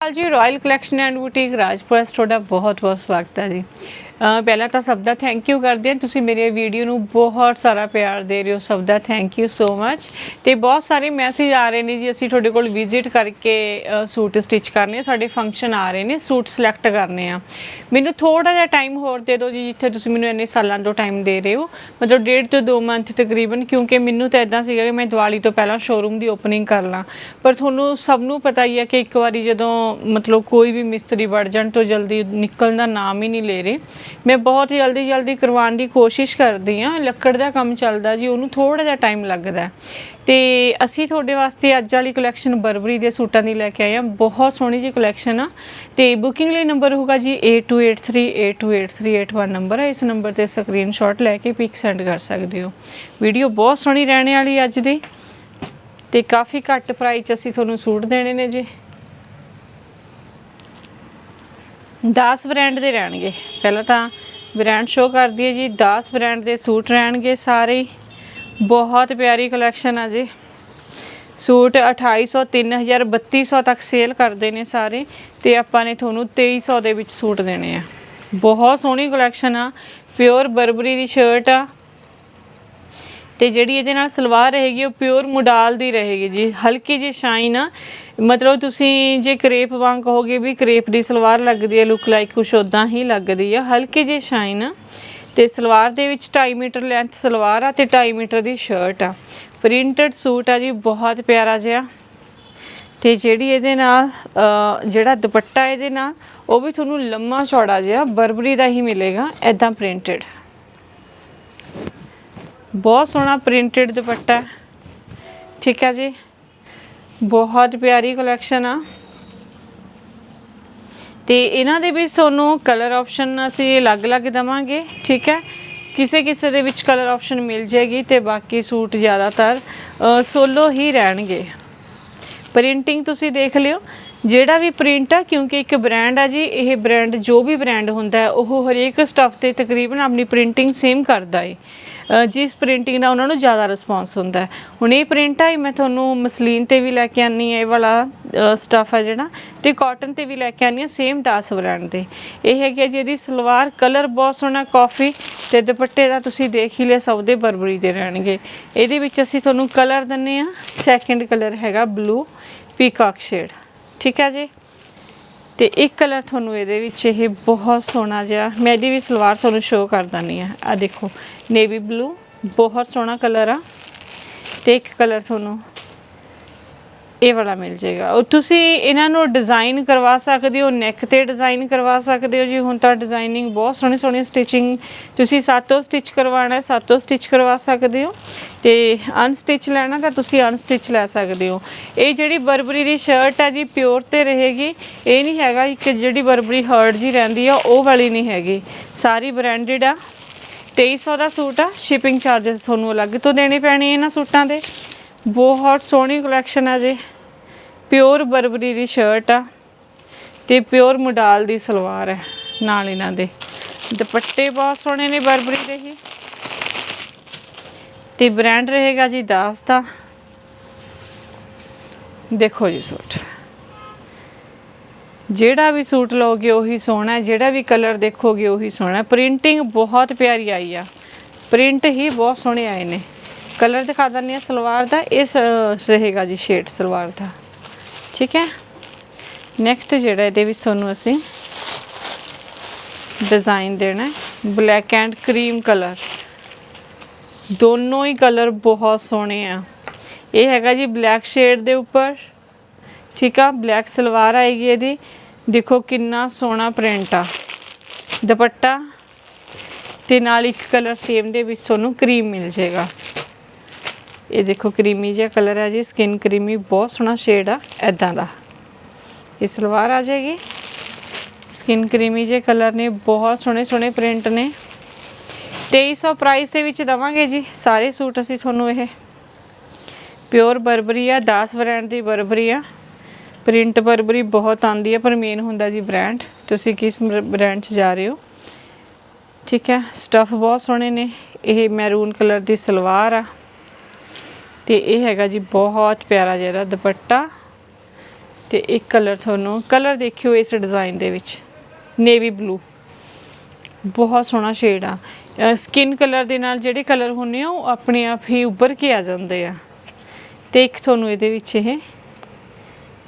ਜੀ royal collection and boutique Rajpura ਤੁਹਾਡਾ ਬਹੁਤ ਬਹੁਤ ਸਵਾਗਤ ਹੈ ਜੀ। ਪਹਿਲਾਂ ਤਾਂ ਸਭ ਦਾ ਥੈਂਕ ਯੂ ਕਰਦੇ ਹਾਂ। ਤੁਸੀਂ ਮੇਰੇ ਵੀਡੀਓ ਨੂੰ ਬਹੁਤ ਸਾਰਾ ਪਿਆਰ ਦੇ ਰਹੇ ਹੋ। ਸਭ ਦਾ ਥੈਂਕ ਯੂ ਸੋ ਮੱਚ ਤੇ ਬਹੁਤ ਸਾਰੇ ਮੈਸੇਜ ਆ ਰਹੇ ਨੇ ਜੀ। ਅਸੀਂ ਤੁਹਾਡੇ ਕੋਲ ਵਿਜ਼ਿਟ ਕਰਕੇ ਸੂਟ ਸਟਿਚ ਕਰਨੇ ਸਾਡੇ ਫੰਕਸ਼ਨ ਆ ਰਹੇ ਨੇ। ਸੂਟ ਸਿਲੈਕਟ ਕਰਨੇ ਆ। ਮੈਨੂੰ ਥੋੜਾ ਜਿਹਾ ਟਾਈਮ ਹੋਰ ਦੇ ਦਿਓ ਜੀ, ਜਿੱਥੇ ਤੁਸੀਂ ਮੈਨੂੰ ਇੰਨੇ ਸਾਲਾਂ ਤੋਂ ਟਾਈਮ ਦੇ ਰਹੇ ਹੋ। ਮਤਲਬ ਡੇਢ ਤੋਂ 2 ਮੰਥ ਤਕਰੀਬਨ, ਕਿਉਂਕਿ ਮੈਨੂੰ ਤਾਂ ਇਦਾਂ ਸੀਗਾ ਕਿ ਮੈਂ ਦੀਵਾਲੀ ਤੋਂ ਪਹਿਲਾਂ ਸ਼ੋਰੂਮ ਦੀ ਓਪਨਿੰਗ ਕਰ ਲਾਂ। ਪਰ ਤੁਹਾਨੂੰ ਸਭ ਨੂੰ ਪਤਾ ਹੀ ਹੈ ਕਿ ਇੱਕ ਵਾਰੀ ਜਦੋਂ ਮਤਲਬ ਕੋਈ ਵੀ ਮਿਸਤਰੀ ਵੜ ਜਾਣ, ਤੋਂ ਜਲਦੀ ਨਿਕਲਣ ਦਾ ਨਾਮ ਹੀ ਨਹੀਂ ਲੈ ਰਹੇ। ਮੈਂ ਬਹੁਤ ਜਲਦੀ ਜਲਦੀ ਕਰਵਾਉਣ ਦੀ ਕੋਸ਼ਿਸ਼ ਕਰਦੀ ਹਾਂ। ਲੱਕੜ ਦਾ ਕੰਮ ਚੱਲਦਾ ਜੀ, ਉਹਨੂੰ ਥੋੜਾ ਜਿਹਾ ਟਾਈਮ ਲੱਗਦਾ ਹੈ। ਤੇ ਅਸੀਂ ਤੁਹਾਡੇ ਵਾਸਤੇ ਅੱਜ ਵਾਲੀ ਕਲੈਕਸ਼ਨ ਬਰਬਰੀ ਦੇ ਸੂਟਾਂ ਦੀ ਲੈ ਕੇ ਆਏ ਹਾਂ। ਬਹੁਤ ਸੋਹਣੀ ਜੀ ਕਲੈਕਸ਼ਨ ਆ। ਤੇ ਬੁਕਿੰਗ ਲਈ ਨੰਬਰ ਹੋਊਗਾ ਜੀ 8283828381 ਨੰਬਰ ਹੈ ਇਸ ਨੰਬਰ ਤੇ ਸਕਰੀਨਸ਼ਾਟ ਲੈ ਕੇ ਪਿਕ ਸੈਂਡ ਕਰ ਸਕਦੇ ਹੋ। ਵੀਡੀਓ ਬਹੁਤ ਸੋਹਣੀ ਰਹਿਣੇ ਵਾਲੀ ਅੱਜ ਦੀ। ਤੇ ਕਾਫੀ ਘੱਟ ਪ੍ਰਾਈਸ 'ਚ ਅਸੀਂ ਤੁਹਾਨੂੰ ਸੂਟ ਦੇਣੇ ਨੇ ਜੀ। 10 ਬ੍ਰਾਂਡ ਦੇ ਰਹਿਣਗੇ। ਪਹਿਲਾਂ ਤਾਂ ਬ੍ਰਾਂਡ ਸ਼ੋ ਕਰਦੀ ਹੈ ਜੀ 10 ਬ੍ਰਾਂਡ ਦੇ ਸੂਟ ਰਹਿਣਗੇ ਸਾਰੇ ਬਹੁਤ ਪਿਆਰੀ ਕਲੈਕਸ਼ਨ ਆ ਜੀ। ਸੂਟ 2800 3000 3200 ਤੱਕ ਸੇਲ ਕਰਦੇ ਨੇ ਸਾਰੇ ਤੇ ਆਪਾਂ ਨੇ ਤੁਹਾਨੂੰ 2300 ਦੇ ਵਿੱਚ ਸੂਟ ਦੇਣੇ ਆ। ਬਹੁਤ ਸੋਹਣੀ ਕਲੈਕਸ਼ਨ ਆ। ਪਿਓਰ ਬਰਬਰੀ ਦੀ ਸ਼ਰਟ ਆ। ਤੇ ਜਿਹੜੀ ਇਹਦੇ ਨਾਲ ਸਲਵਾਰ ਰਹੇਗੀ, ਉਹ ਪਿਓਰ ਮੁਡਾਲ ਦੀ ਰਹੇਗੀ ਜੀ। ਹਲਕੀ ਜਿਹੀ ਸ਼ਾਈਨ ਆ। ਮਤਲਬ ਤੁਸੀਂ ਜੇ ਕਰੇਪ ਵਾਂਗ ਕਹੋਗੇ ਵੀ ਕਰੇਪ ਦੀ ਸਲਵਾਰ ਲੱਗਦੀ ਹੈ ਲੁੱਕ ਲਾਈਕ ਕੁਛ ਉਦਾਂ ਹੀ ਲੱਗਦੀ ਆ। ਹਲਕੀ ਜਿਹੀ ਸ਼ਾਈਨ ਆ। ਤੇ ਸਲਵਾਰ ਦੇ ਵਿੱਚ 2.5 ਮੀਟਰ ਲੈਂਥ ਸਲਵਾਰ ਆ ਤੇ 2.5 ਮੀਟਰ ਦੀ ਸ਼ਰਟ ਆ। ਪ੍ਰਿੰਟਡ ਸੂਟ ਆ ਜੀ, ਬਹੁਤ ਪਿਆਰਾ ਜਿਹਾ। ਤੇ ਜਿਹੜੀ ਇਹਦੇ ਨਾਲ ਜਿਹੜਾ ਦੁਪੱਟਾ ਇਹਦੇ ਨਾਲ, ਉਹ ਵੀ ਤੁਹਾਨੂੰ ਲੰਮਾ ਚੌੜਾ ਜਿਹਾ, ਬਰਬਰੀ ਦਾ ਹੀ ਮਿਲੇਗਾ ਐਦਾਂ ਪ੍ਰਿੰਟਡ ਬਹੁਤ ਸੋਹਣਾ ਪ੍ਰਿੰਟਡ ਦੁਪੱਟਾ ਠੀਕ ਹੈ ਜੀ। ਬਹੁਤ ਪਿਆਰੀ ਕਲੈਕਸ਼ਨ ਆ। ਤੇ ਇਹਨਾਂ ਦੇ ਵਿੱਚ ਤੁਹਾਨੂੰ ਕਲਰ ਆਪਸ਼ਨ ਅਸੀਂ ਅਲੱਗ-ਅਲੱਗ ਦਵਾਂਗੇ, ਠੀਕ ਹੈ। ਕਿਸੇ ਕਿਸੇ ਦੇ ਵਿੱਚ ਕਲਰ ਆਪਸ਼ਨ ਮਿਲ ਜਾਏਗੀ ਤੇ ਬਾਕੀ ਸੂਟ ਜ਼ਿਆਦਾਤਰ ਸੋਲੋ ਹੀ ਰਹਿਣਗੇ। ਪ੍ਰਿੰਟਿੰਗ ਤੁਸੀਂ ਦੇਖ ਲਿਓ। ਜਿਹੜਾ ਵੀ ਪ੍ਰਿੰਟ ਆ, ਕਿਉਂਕਿ ਇੱਕ ਬ੍ਰਾਂਡ ਆ ਜੀ, ਇਹ ਬ੍ਰਾਂਡ ਜੋ ਵੀ ਬ੍ਰਾਂਡ ਹੁੰਦਾ ਹੈ, ਉਹ ਹਰੇਕ ਸਟੱਫ ਤੇ ਤਕਰੀਬਨ ਆਪਣੀ ਪ੍ਰਿੰਟਿੰਗ ਸੇਮ ਕਰਦਾ ਏ। ਜਿਸ ਪ੍ਰਿੰਟਿੰਗ ਦਾ ਉਹਨਾਂ ਨੂੰ ਜ਼ਿਆਦਾ ਰਿਸਪੌਂਸ ਹੁੰਦਾ ਹੁਣ ਇਹ ਪ੍ਰਿੰਟ ਆ ਮੈਂ ਤੁਹਾਨੂੰ ਮਸਲੀਨ ਤੇ ਵੀ ਲੈ ਕੇ ਆਨੀ ਹੈ ਇਹ ਵਾਲਾ ਸਟੱਫ ਹੈ ਜਿਹੜਾ, ਤੇ ਕਾਟਨ ਤੇ ਵੀ ਲੈ ਕੇ ਆਨੀ ਹੈ ਸੇਮ 10 ਬ੍ਰਾਂਡ ਦੇ। ਇਹ ਹੈਗੀ ਹੈ ਜੀ ਇਹਦੀ ਸਲਵਾਰ ਕਲਰ ਬਹੁਤ ਸੋਹਣਾ ਕਾਫੀ ਤੇ ਦੁਪੱਟੇ ਦਾ ਤੁਸੀਂ ਦੇਖ ਹੀ ਲਿਆ, ਸਭ ਦੇ ਬਰਬਰੀ ਦੇ ਰਹਿਣਗੇ। ਇਹਦੇ ਵਿੱਚ ਅਸੀਂ ਤੁਹਾਨੂੰ ਕਲਰ ਦਿੰਨੇ ਆ। ਸੈਕੰਡ ਕਲਰ ਹੈਗਾ ਬਲੂ ਪੀਕਾਕ ਸ਼ੇਡ ਠੀਕ ਹੈ ਜੀ? ਤੇ ਇੱਕ ਕਲਰ ਤੁਹਾਨੂੰ ਇਹਦੇ ਵਿੱਚ ਇਹ ਬਹੁਤ ਸੋਹਣਾ ਜਿਹਾ, ਮੈਂ ਇਹਦੀ ਵੀ ਸਲਵਾਰ ਤੁਹਾਨੂੰ ਸ਼ੋਅ ਕਰ ਦਿੰਨੀ ਆ ਆ ਦੇਖੋ ਨੇਵੀ ਬਲੂ ਬਹੁਤ ਸੋਹਣਾ ਕਲਰ ਆ। ਤੇ ਇੱਕ ਕਲਰ ਤੁਹਾਨੂੰ ਇਹ ਵਾਲਾ ਮਿਲ ਜਾਏਗਾ। ਔਰ ਤੁਸੀਂ ਇਹਨਾਂ ਨੂੰ ਡਿਜ਼ਾਈਨ ਕਰਵਾ ਸਕਦੇ ਹੋ ਨੈਕ ਤੇ ਡਿਜ਼ਾਈਨ ਕਰਵਾ ਸਕਦੇ ਹੋ ਜੀ। ਹੁਣ ਤਾਂ ਡਿਜ਼ਾਈਨਿੰਗ ਬਹੁਤ ਸੋਹਣੀ ਸੋਹਣੀ ਸਟਿਚਿੰਗ ਤੁਸੀਂ ਸਾਤੋਂ ਸਟਿਚ ਕਰਵਾਉਣਾ ਹੈ ਸਾਤੋਂ ਸਟਿਚ ਕਰਵਾ ਸਕਦੇ ਹੋ। ਤੇ ਅਨਸਟਿਚ ਲੈਣਾ ਤਾਂ ਤੁਸੀਂ ਅਨਸਟਿਚ ਲੈ ਸਕਦੇ ਹੋ। ਇਹ ਜਿਹੜੀ ਬਰਬਰੀ ਦੀ ਸ਼ਰਟ ਹੈ ਜੀ ਪਿਓਰ ਤੇ ਰਹੇਗੀ। ਇਹ ਨਹੀਂ ਹੈਗਾ ਇੱਕ ਜਿਹੜੀ ਬਰਬਰੀ ਹਰਡ ਜੀ ਰਹਿੰਦੀ ਆ, ਉਹ ਵਾਲੀ ਨਹੀਂ ਹੈਗੀ। ਸਾਰੀ ਬ੍ਰਾਂਡਡ ਆ। 2300 ਦਾ ਸੂਟ ਆ ਸ਼ਿਪਿੰਗ ਚਾਰजेस ਤੁਹਾਨੂੰ ਅਲੱਗ ਤੋਂ ਦੇਣੇ ਪੈਣੇ ਇਹਨਾਂ ਸੂਟਾਂ ਦੇ। ਬਹੁਤ ਸੋਹਣੀ ਕਲੈਕਸ਼ਨ ਹੈ ਜੀ। ਪਿਓਰ ਬਰਬਰੀ ਦੀ ਸ਼ਰਟ ਆ ਤੇ ਪਿਓਰ ਮੁਡਾਲ ਦੀ ਸਲਵਾਰ ਹੈ ਨਾਲ ਇਹਨਾਂ ਦੇ। ਦੁਪੱਟੇ ਬਹੁਤ ਸੋਹਣੇ ਨੇ ਬਰਬਰੀ ਦੇ ਹੀ। ਤੇ ਬ੍ਰਾਂਡ ਰਹੇਗਾ ਜੀ ਦਾਸ ਦਾ। ਦੇਖੋ ਜੀ ਸੂਟ। ਜਿਹੜਾ ਵੀ ਸੂਟ ਲਓਗੇ ਉਹੀ ਸੋਹਣਾ ਹੈ, ਜਿਹੜਾ ਵੀ ਕਲਰ ਦੇਖੋਗੇ ਉਹੀ ਸੋਹਣਾ ਹੈ। ਪ੍ਰਿੰਟਿੰਗ ਬਹੁਤ ਪਿਆਰੀ ਆਈ ਆ। ਪ੍ਰਿੰਟ ਹੀ ਬਹੁਤ ਸੋਹਣੇ ਆਏ ਨੇ। ਕਲਰ ਦਿਖਾ ਦਿੰਦੀ ਹਾਂ, ਸਲਵਾਰ ਦਾ। ਇਹ ਸ- ਰਹੇਗਾ ਜੀ ਸ਼ੇਡ ਸਲਵਾਰ ਦਾ। ਠੀਕ ਹੈ? ਨੈਕਸਟ ਜਿਹੜਾ ਇਹਦੇ ਵਿੱਚ ਤੁਹਾਨੂੰ ਅਸੀਂ ਡਿਜ਼ਾਈਨ ਦੇਣਾ ਹੈ ਬਲੈਕ ਐਂਡ ਕਰੀਮ ਕਲਰ ਦੋਨੋਂ ਹੀ ਕਲਰ ਬਹੁਤ ਸੋਹਣੇ ਆ। ਇਹ ਹੈਗਾ ਜੀ ਬਲੈਕ ਸ਼ੇਡ ਦੇ ਉੱਪਰ। ਠੀਕ ਆ? ਬਲੈਕ ਸਲਵਾਰ ਆਏਗੀ ਇਹਦੀ। ਦੇਖੋ ਕਿੰਨਾ ਸੋਹਣਾ ਪ੍ਰਿੰਟ ਆ। ਦੁਪੱਟਾ। ਤੇ ਨਾਲ ਇੱਕ ਕਲਰ ਸੇਮ ਦੇ ਵਿੱਚ ਤੁਹਾਨੂੰ ਕਰੀਮ ਮਿਲ ਜਾਏਗਾ। ਇਹ ਦੇਖੋ ਕਰੀਮੀ ਜਿਹਾ ਕਲਰ ਹੈ ਜੀ ਸਕਿਨ ਕਰੀਮੀ ਬਹੁਤ ਸੋਹਣਾ ਸ਼ੇਡ ਆ ਐਦਾਂ ਦਾ। ਇਹ ਸਲਵਾਰ ਆ ਜਾਏਗੀ। ਸਕਿਨ ਕਰੀਮੀ ਜਿਹੇ ਕਲਰ ਨੇ, ਬਹੁਤ ਸੋਹਣੇ ਸੋਹਣੇ ਪ੍ਰਿੰਟ ਨੇ। 2300 ਪ੍ਰਾਈਸ ਦੇ ਵਿੱਚ ਦਵਾਂਗੇ ਜੀ, ਸਾਰੇ ਸੂਟ ਅਸੀਂ ਤੁਹਾਨੂੰ ਇਹ। ਪਿਓਰ ਬਰਬਰੀ ਆ 10 ਬ੍ਰਾਂਡ ਦੀ ਬਰਬਰੀ ਆ। ਪ੍ਰਿੰਟ ਬਰਬਰੀ ਬਹੁਤ ਆਂਦੀ ਹੈ ਪਰ ਮੇਨ ਹੁੰਦਾ ਜੀ ਬ੍ਰਾਂਡ ਤੁਸੀਂ ਕਿਸ ਬ੍ਰਾਂਡ 'ਚ ਜਾ ਰਹੇ ਹੋ? ਠੀਕ ਹੈ ਸਟਫ ਬਹੁਤ ਸੋਹਣੇ ਨੇ। ਇਹ ਮੈਰੂਨ ਕਲਰ ਦੀ ਸਲਵਾਰ ਆ। ਤੇ ਇਹ ਹੈਗਾ ਜੀ ਬਹੁਤ ਪਿਆਰਾ ਜਿਹੜਾ ਦੁਪੱਟਾ। ਤੇ ਇੱਕ ਕਲਰ ਤੁਹਾਨੂੰ, ਕਲਰ ਦੇਖਿਓ ਇਸ ਡਿਜ਼ਾਈਨ ਦੇ ਵਿੱਚ, ਨੇਵੀ ਬਲੂ। ਬਹੁਤ ਸੋਹਣਾ ਸ਼ੇਡ ਆ। ਸਕਿਨ ਕਲਰ ਦੇ ਨਾਲ ਜਿਹੜੇ ਕਲਰ ਹੁੰਦੇ ਆ, ਉਹ ਆਪਣੇ ਆਪ ਹੀ ਉੱਭਰ ਕੇ ਆ ਜਾਂਦੇ ਆ। ਤੇ ਇੱਕ ਤੁਹਾਨੂੰ ਇਹਦੇ ਵਿੱਚ ਇਹ,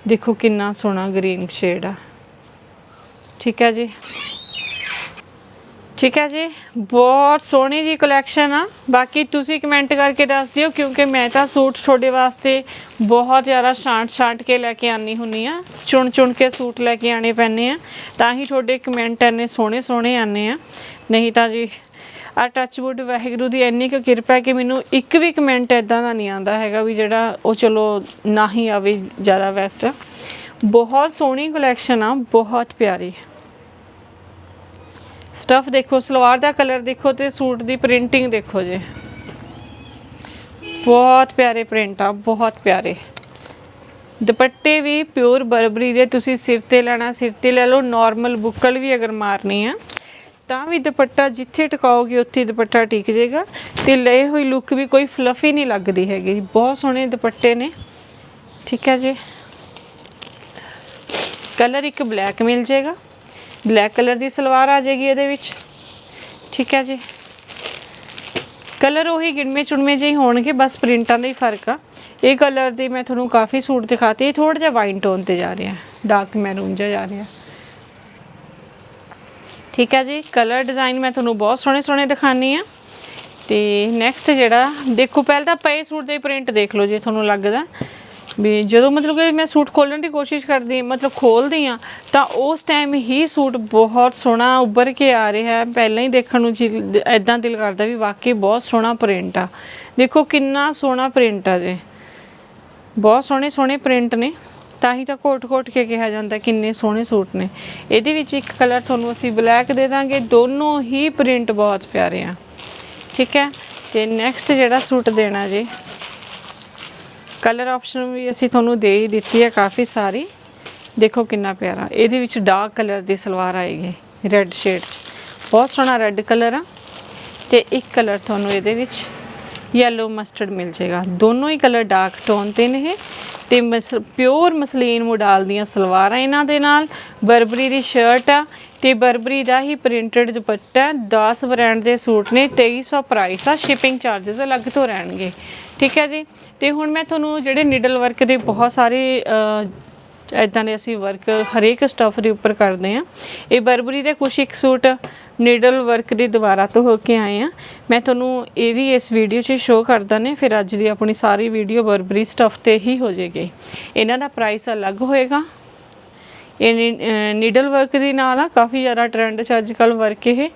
ਦੇਖੋ ਕਿੰਨਾ ਸੋਹਣਾ ਗ੍ਰੀਨ ਸ਼ੇਡ ਆ। ਠੀਕ ਹੈ ਜੀ? ਠੀਕ ਹੈ ਜੀ। ਬਹੁਤ ਸੋਹਣੀ ਜੀ ਕਲੈਕਸ਼ਨ ਆ। ਬਾਕੀ ਤੁਸੀਂ ਕਮੈਂਟ ਕਰਕੇ ਦੱਸ ਦਿਓ, ਕਿਉਂਕਿ ਮੈਂ ਤਾਂ ਸੂਟ ਤੁਹਾਡੇ ਵਾਸਤੇ ਬਹੁਤ ਜ਼ਿਆਦਾ ਛਾਂਟ ਛਾਂਟ ਕੇ ਲੈ ਕੇ ਆਨੀ ਹੁੰਨੀ ਆ। ਚੁਣ ਚੁਣ ਕੇ ਸੂਟ ਲੈ ਕੇ ਆਣੇ ਪੈਣੇ ਆ। ਤਾਂ ਹੀ ਤੁਹਾਡੇ ਕਮੈਂਟ ਇੰਨੇ ਸੋਹਣੇ ਸੋਹਣੇ ਆਨੇ ਆ। ਨਹੀਂ ਤਾਂ ਜੀ, ਆ ਟੱਚਵੁੱਡ ਵਾਹਿਗੁਰੂ ਦੀ ਇੰਨੀ ਕੁ ਕਿਰਪਾ ਕਿ ਮੈਨੂੰ ਇੱਕ ਵੀ ਕਮੈਂਟ ਇਦਾਂ ਦਾ ਨਹੀਂ ਆਂਦਾ ਹੈਗਾ ਵੀ ਜਿਹੜਾ ਉਹ ਚਲੋ ਨਾ ਹੀ ਆਵੇ ਜ਼ਿਆਦਾ ਵੈਸਟ ਬਹੁਤ ਸੋਹਣੀ ਕਲੈਕਸ਼ਨ ਆ, ਬਹੁਤ ਪਿਆਰੀ। ਸਟਫ ਦੇਖੋ, ਸਲਵਾਰ ਦਾ ਕਲਰ ਦੇਖੋ ਤੇ ਸੂਟ ਦੀ ਪ੍ਰਿੰਟਿੰਗ ਦੇਖੋ ਜੀ। ਬਹੁਤ ਪਿਆਰੇ ਪ੍ਰਿੰਟ ਆ, ਬਹੁਤ ਪਿਆਰੇ। ਦੁਪੱਟੇ ਵੀ ਪਿਓਰ ਬਰਬਰੀ ਦੇ, ਤੁਸੀਂ ਸਿਰ ਤੇ ਲੈਣਾ, ਸਿਰ ਤੇ ਲੈ ਲਓ ਨਾਰਮਲ ਬੁੱਕਲ ਵੀ ਅਗਰ ਮਾਰਨੀ ਆ, ਤਾਂ ਵੀ ਦੁਪੱਟਾ ਜਿੱਥੇ ਟਿਕਾਓਗੇ ਉੱਥੇ ਦੁਪੱਟਾ ਟਿਕ ਜਾਏਗਾ। ਤੇ ਲਏ ਹੋਈ ਲੁੱਕ ਵੀ ਕੋਈ ਫਲਫੀ ਨਹੀਂ ਲੱਗਦੀ ਹੈਗੀ, ਬਹੁਤ ਸੋਹਣੇ ਦੁਪੱਟੇ ਨੇ। ਠੀਕ ਹੈ ਜੀ। ਕਲਰ ਇੱਕ ਬਲੈਕ ਮਿਲ ਜਾਏਗਾ। ਬਲੈਕ ਕਲਰ ਦੀ ਸਲਵਾਰ ਆ ਜਾਏਗੀ ਇਹਦੇ ਵਿੱਚ। ਠੀਕ ਹੈ ਜੀ। ਕਲਰ ਉਹੀ ਗਿਣਵੇਂ ਚੁਣਵੇਂ ਜਿਹੇ ਹੋਣਗੇ, ਬਸ ਪ੍ਰਿੰਟਾਂ ਦਾ ਹੀ ਫ਼ਰਕ ਆ। ਇਹ ਕਲਰ ਦੇ ਮੈਂ ਤੁਹਾਨੂੰ ਕਾਫੀ ਸੂਟ ਦਿਖਾਤੇ, ਇਹ ਥੋੜਾ ਜਿਹਾ ਵਾਈਨ ਟੋਨ ਤੇ ਜਾ ਰਿਹਾ ਡਾਰਕ ਮੈਰੂਨ ਜਿਹਾ ਜਾ ਰਿਹਾ ਠੀਕ ਹੈ ਜੀ, ਕਲਰ ਡਿਜ਼ਾਈਨ ਮੈਂ ਤੁਹਾਨੂੰ ਬਹੁਤ ਸੋਹਣੇ ਸੋਹਣੇ ਦਿਖਾਣੀ ਆ ਤੇ ਨੈਕਸਟ ਜਿਹੜਾ, ਦੇਖੋ ਪਹਿਲਾਂ ਤਾਂ ਪਏ ਸੂਟ ਦੇ ਪ੍ਰਿੰਟ ਦੇਖ ਲਓ ਜੇ ਤੁਹਾਨੂੰ ਲੱਗਦਾ। ਵੀ ਜਦੋਂ ਮਤਲਬ ਕਿ ਮੈਂ ਸੂਟ ਖੋਲਣ ਦੀ ਕੋਸ਼ਿਸ਼ ਕਰਦੀ, ਮਤਲਬ ਖੋਲਦੀ ਆ ਤਾਂ ਉਸ ਟਾਈਮ ਹੀ ਸੂਟ ਬਹੁਤ ਸੋਹਣਾ ਉੱਭਰ ਕੇ ਆ ਰਿਹਾ ਹੈ। ਪਹਿਲਾਂ ਹੀ ਦੇਖਣ ਨੂੰ ਜੀ ਐਦਾਂ ਦਿਲ ਕਰਦਾ ਵੀ ਵਾਕਈ ਬਹੁਤ ਸੋਹਣਾ ਪ੍ਰਿੰਟ ਆ। ਦੇਖੋ ਕਿੰਨਾ ਸੋਹਣਾ ਪ੍ਰਿੰਟ ਆ ਜੀ। ਬਹੁਤ ਸੋਹਣੇ ਸੋਹਣੇ ਪ੍ਰਿੰਟ ਨੇ। ਤਾਂ ਹੀ ਤਾਂ ਕੋਟ-ਕੋਟ ਕੇ ਕਿਹਾ ਜਾਂਦਾ ਕਿੰਨੇ ਸੋਹਣੇ ਸੂਟ ਨੇ। ਇਹਦੇ ਵਿੱਚ ਇੱਕ ਕਲਰ ਤੁਹਾਨੂੰ ਅਸੀਂ ਬਲੈਕ ਦੇ ਦਾਂਗੇ। ਦੋਨੋਂ ਹੀ ਪ੍ਰਿੰਟ ਬਹੁਤ ਪਿਆਰੇ ਆ। ਠੀਕ ਹੈ? ਤੇ ਨੈਕਸਟ ਜਿਹੜਾ ਸੂਟ ਦੇਣਾ ਜੀ ਕਲਰ ਆਪਸ਼ਨ ਵੀ ਅਸੀਂ ਤੁਹਾਨੂੰ ਦੇ ਹੀ ਦਿੱਤੀ ਹੈ ਕਾਫੀ ਸਾਰੀ। ਦੇਖੋ ਕਿੰਨਾ ਪਿਆਰਾ। ਇਹਦੇ ਵਿੱਚ ਡਾਰਕ ਕਲਰ ਦੀ ਸਲਵਾਰ ਆਏਗੀ ਰੈੱਡ ਸ਼ੇਡ 'ਚ। ਬਹੁਤ ਸੋਹਣਾ ਰੈੱਡ ਕਲਰ ਆ। ਤੇ ਇੱਕ ਕਲਰ ਤੁਹਾਨੂੰ ਇਹਦੇ ਵਿੱਚ ਯੈਲੋ ਮਸਟਰਡ ਮਿਲ ਜਾਏਗਾ। ਦੋਨੋਂ ਹੀ ਕਲਰ ਡਾਰਕ ਟੋਨ ਤੇ ਨੇ ਇਹ। ਤੇ ਪਿਓਰ ਮਸਲੀਨ ਮੋਡਲ ਦੀਆਂ ਸਲਵਾਰਾਂ ਇਹਨਾਂ ਦੇ ਨਾਲ। ਬਰਬਰੀ ਦੀ ਸ਼ਰਟ ਆ ਤੇ ਬਰਬਰੀ ਦਾ ਹੀ ਪ੍ਰਿੰਟਡ ਦੁਪੱਟਾ 10 ਬ੍ਰਾਂਡ ਦੇ ਸੂਟ ਨੇ 2300 ਪ੍ਰਾਈਸ ਆ। ਸ਼ਿਪਿੰਗ ਚਾਰजेस ਅਲੱਗ ਤੋਂ ਰਹਿਣਗੇ। ਠੀਕ ਹੈ ਜੀ? ਤੇ ਹੁਣ ਮੈਂ ਤੁਹਾਨੂੰ ਜਿਹੜੇ ਨਿਡਲ ਵਰਕ ਦੇ ਬਹੁਤ ਸਾਰੇ ਇਦਾਂ ਦੇ ਅਸੀਂ ਵਰਕ ਹਰੇਕ ਸਟਫ ਦੇ ਉੱਪਰ ਕਰਦੇ ਆ ਇਹ ਬਰਬਰੀ ਦੇ ਕੁਝ ਇੱਕ ਸੂਟ ਨੀਡਲ ਵਰਕ ਦੀ ਦੁਬਾਰਾ ਤੋਂ ਹੋ ਕੇ ਆਏ ਆ ਮੈਂ ਤੁਹਾਨੂੰ ਇਹ ਵੀ ਇਸ ਵੀਡੀਓ 'ਚ ਸ਼ੋਅ ਕਰਦਾ ਨੇ, ਫਿਰ ਅੱਜ ਦੀ ਆਪਣੀ ਸਾਰੀ ਵੀਡੀਓ ਬਰਬਰੀ ਸਟਫ ਤੇ ਹੀ ਹੋ ਜਾਏਗੀ। ਇਹਨਾਂ ਦਾ ਪ੍ਰਾਈਸ ਅਲੱਗ ਹੋਏਗਾ। ਇਹ ਨੀਡਲ ਵਰਕ ਦੇ ਨਾਲ ਆ, ਕਾਫੀ ਜ਼ਿਆਦਾ ਟ੍ਰੈਂਡ 'ਚ ਅੱਜ ਕੱਲ ਵਰਕ ਇਹ।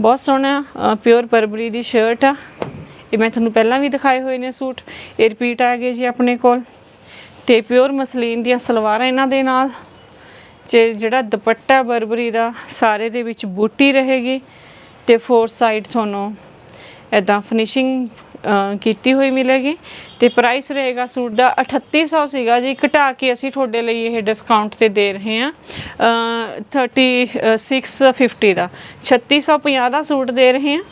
ਬਹੁਤ ਸੋਹਣਾ ਪਿਓਰ ਬਰਬਰੀ ਦੀ ਸ਼ਰਟ ਆ। ਇਹ ਮੈਂ ਤੁਹਾਨੂੰ ਪਹਿਲਾਂ ਵੀ ਦਿਖਾਏ ਹੋਏ ਨੇ ਸੂਟ। ਇਹ ਰਿਪੀਟ ਆ ਗਏ ਜੀ ਆਪਣੇ ਕੋਲ। ਤੇ ਪਿਓਰ ਮਸਲੀਨ ਦੀਆਂ ਸਲਵਾਰਾਂ ਇਹਨਾਂ ਦੇ ਨਾਲ। ਜੇ ਜਿਹੜਾ ਦੁਪੱਟਾ ਬਰਬਰੀ ਦਾ ਸਾਰੇ ਦੇ ਵਿੱਚ ਬੂਟੀ ਰਹੇਗੀ ਤੇ ਫੋਰ ਸਾਈਡ ਤੁਹਾਨੂੰ ਐਦਾਂ ਫਿਨਿਸ਼ਿੰਗ ਕੀਤੀ ਹੋਈ ਮਿਲੇਗੀ ਤੇ ਪ੍ਰਾਈਸ ਰਹੇਗਾ ਸੂਟ ਦਾ 3800 ਸੀਗਾ ਜੀ। ਘਟਾ ਕੇ ਅਸੀਂ ਤੁਹਾਡੇ ਲਈ ਇਹ ਡਿਸਕਾਊਂਟ ਤੇ ਦੇ ਰਹੇ ਹਾਂ। 3650 ਦਾ। 3650 ਦਾ ਸੂਟ ਦੇ ਰਹੇ ਹਾਂ।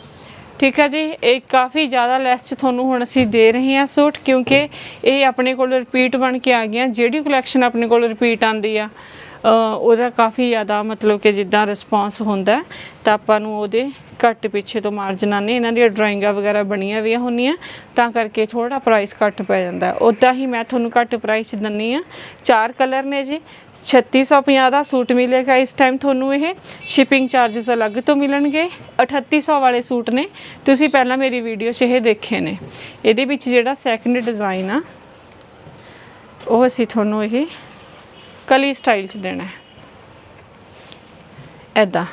ਠੀਕ ਹੈ ਜੀ? ਇਹ ਕਾਫੀ ਜ਼ਿਆਦਾ ਲੈਸ ਚ ਤੁਹਾਨੂੰ ਹੁਣ ਅਸੀਂ ਦੇ ਰਹੇ ਹਾਂ ਸੂਟ ਕਿਉਂਕਿ ਇਹ ਆਪਣੇ ਕੋਲ ਰਿਪੀਟ ਬਣ ਕੇ ਆ ਗਿਆ ਜਿਹੜੀ ਕਲੈਕਸ਼ਨ ਆਪਣੇ ਕੋਲ ਰਿਪੀਟ ਆਂਦੀ ਆ ਉਹਦਾ ਕਾਫੀ ਜ਼ਿਆਦਾ ਮਤਲਬ ਕਿ ਜਿੱਦਾਂ ਰਿਸਪੌਂਸ ਹੁੰਦਾ ਤਾਂ ਆਪਾਂ ਨੂੰ ਉਹਦੇ ਘੱਟ ਪਿੱਛੇ ਤੋਂ ਮਾਰਜਨਾਂ ਨੇ ਇਹਨਾਂ ਦੀਆਂ ਡਰਾਇੰਗਾਂ ਵਗੈਰਾ ਬਣੀਆਂ ਵੀ ਹੁੰਦੀਆਂ, ਤਾਂ ਕਰਕੇ ਥੋੜਾ ਪ੍ਰਾਈਸ ਘੱਟ ਪੈ ਜਾਂਦਾ ਉਦਾਂ ਹੀ ਮੈਂ ਤੁਹਾਨੂੰ ਘੱਟ ਪ੍ਰਾਈਸ ਦਿੰਨੀ ਆ ਚਾਰ ਕਲਰ ਨੇ ਜੀ। 3650 ਦਾ ਸੂਟ ਮਿਲੇਗਾ ਇਸ ਟਾਈਮ ਤੁਹਾਨੂੰ ਇਹ। ਸ਼ਿਪਿੰਗ ਚਾਰजेस ਅਲੱਗ ਤੋਂ ਮਿਲਣਗੇ। 3800 ਵਾਲੇ ਸੂਟ ਨੇ। ਤੁਸੀਂ ਪਹਿਲਾਂ ਮੇਰੀ ਵੀਡੀਓ 'ਚ ਇਹ ਦੇਖੇ ਨੇ। ਇਹਦੇ ਵਿੱਚ ਜਿਹੜਾ ਸੈਕੰਡ ਡਿਜ਼ਾਈਨ ਆ, ਉਹ ਅਸੀਂ ਤੁਹਾਨੂੰ ਇਹ ਕਲੀ ਸਟਾਈਲ 'ਚ ਦੇਣਾ ਹੈ। ਐਦਾਂ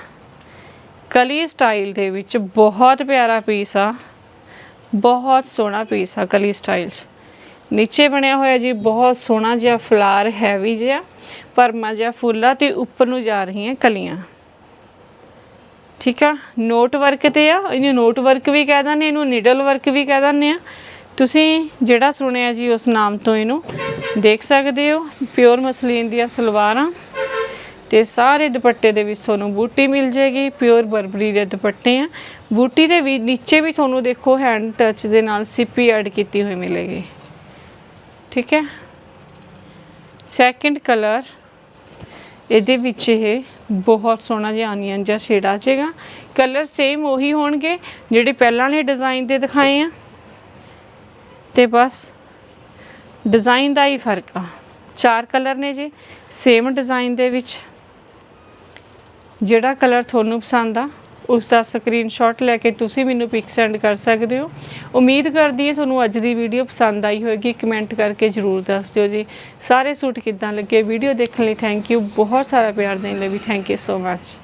ਕਲੀ ਸਟਾਈਲ ਦੇ ਵਿੱਚ ਬਹੁਤ ਪਿਆਰਾ ਪੀਸ ਆ। ਬਹੁਤ ਸੋਹਣਾ ਪੀਸ ਆ ਕਲੀ ਸਟਾਈਲ 'ਚ। ਨੀਚੇ ਬਣਿਆ ਹੋਇਆ ਜੀ ਬਹੁਤ ਸੋਹਣਾ ਜਿਹਾ ਫਲਾਰ ਹੈਵੀ ਜਿਹਾ, ਪਰਮਾ ਜਿਹਾ ਫੁੱਲਾ ਤੇ ਉੱਪਰ ਨੂੰ ਜਾ ਰਹੀਆਂ ਕਲੀਆਂ। ਠੀਕ ਆ? ਨੋਟ ਵਰਕ ਤੇ ਆ, ਇਹਨੂੰ ਨੋਟ ਵਰਕ ਵੀ ਕਹਿ ਦਿੰਦੇ ਇਹਨੂੰ ਨੀਡਲ ਵਰਕ ਵੀ ਕਹਿ ਦਿੰਦੇ ਆ। ਤੁਸੀਂ ਜਿਹੜਾ ਸੁਣਿਆ ਜੀ ਉਸ ਨਾਮ ਤੋਂ ਇਹਨੂੰ ਦੇਖ ਸਕਦੇ ਹੋ ਪਿਓਰ ਮਸਲੀਨ ਦੀਆਂ ਸਲਵਾਰਾਂ ਤੇ ਸਾਰੇ ਦੁਪੱਟੇ ਦੇ ਵਿੱਚ ਤੁਹਾਨੂੰ ਬੂਟੀ ਮਿਲ ਜੇਗੀ ਪਿਓਰ ਬਰਬਰੀ ਦੇ ਦੁਪੱਟੇ ਆ। ਬੂਟੀ ਦੇ ਵੀ ਨੀਚੇ ਵੀ ਤੁਹਾਨੂੰ ਦੇਖੋ ਹੈਂਡ ਟੱਚ ਦੇ ਨਾਲ ਸਿੱਪੀ ਐਡ ਕੀਤੀ ਹੋਈ ਮਿਲੇਗੀ। ਠੀਕ ਹੈ? ਸੈਕਿੰਡ ਕਲਰ ਇਹਦੇ ਵਿੱਚ ਇਹ ਬਹੁਤ ਸੋਹਣਾ ਜਿਹਾ ਆਨੀਅਨ ਜਿਹਾ ਸ਼ੇਡ ਆ ਜਾਏਗਾ। ਕਲਰ ਸੇਮ ਉਹੀ ਹੋਣਗੇ, ਜਿਹੜੇ ਪਹਿਲਾਂ ਵਾਲੇ ਡਿਜ਼ਾਈਨ ਦੇ ਦਿਖਾਏ ਆ। ਤੇ ਬਸ। ਡਿਜ਼ਾਈਨ ਦਾ ਹੀ ਫ਼ਰਕ ਆ। ਚਾਰ ਕਲਰ ਨੇ ਜੀ ਸੇਮ ਡਿਜ਼ਾਈਨ ਦੇ ਵਿੱਚ। ਜਿਹੜਾ ਕਲਰ ਤੁਹਾਨੂੰ ਪਸੰਦ ਆ ਉਸ ਦਾ ਸਕਰੀਨਸ਼ਾਟ ਲੈ ਕੇ ਤੁਸੀਂ ਮੈਨੂੰ ਪਿਕ ਸੈਂਡ ਕਰ ਸਕਦੇ ਹੋ। ਉਮੀਦ ਕਰਦੀ ਹਾਂ ਤੁਹਾਨੂੰ ਅੱਜ ਦੀ ਵੀਡੀਓ ਪਸੰਦ ਆਈ ਹੋਵੇਗੀ ਕਮੈਂਟ ਕਰਕੇ ਜਰੂਰ ਦੱਸ ਦਿਓ ਜੀ। ਸਾਰੇ ਸੂਟ ਕਿੱਦਾਂ ਲੱਗੇ? ਵੀਡੀਓ ਦੇਖਣ ਲਈ ਥੈਂਕ ਯੂ ਬਹੁਤ ਸਾਰਾ ਪਿਆਰ ਦੇਣ ਲਈ ਵੀ ਥੈਂਕ ਯੂ ਸੋ ਮੱਚ